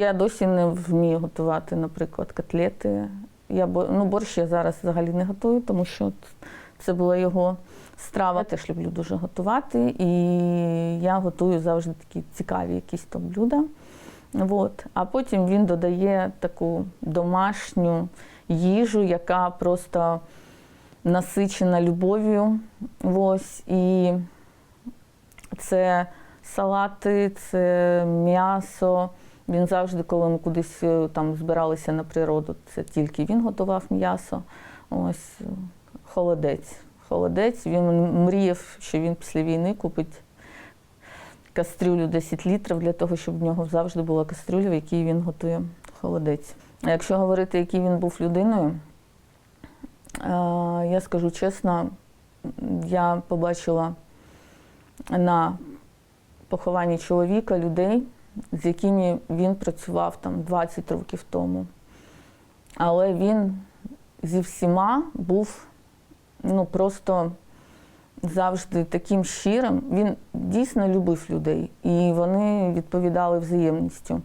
Я досі не вмію готувати, наприклад, котлети. Я ну, борщ я зараз взагалі не готую, тому що це була його страва. Я теж люблю дуже готувати, і я готую завжди такі цікаві якісь там блюда. От. А потім він додає таку домашню їжу, яка просто насичена любов'ю. Ось. І це салати, це м'ясо. Він завжди, коли ми кудись е, там збиралися на природу, це тільки він готував м'ясо. Ось е, холодець. Холодець. Він мріяв, що він після війни купить кастрюлю 10 літрів для того, щоб в нього завжди була кастрюля, в якій він готує холодець. А якщо говорити, який він був людиною, е, я скажу чесно, я побачила на похованні чоловіка людей, з якими він працював там 20 років тому. Але він зі всіма був ну, просто завжди таким щирим. Він дійсно любив людей, і вони відповідали взаємністю.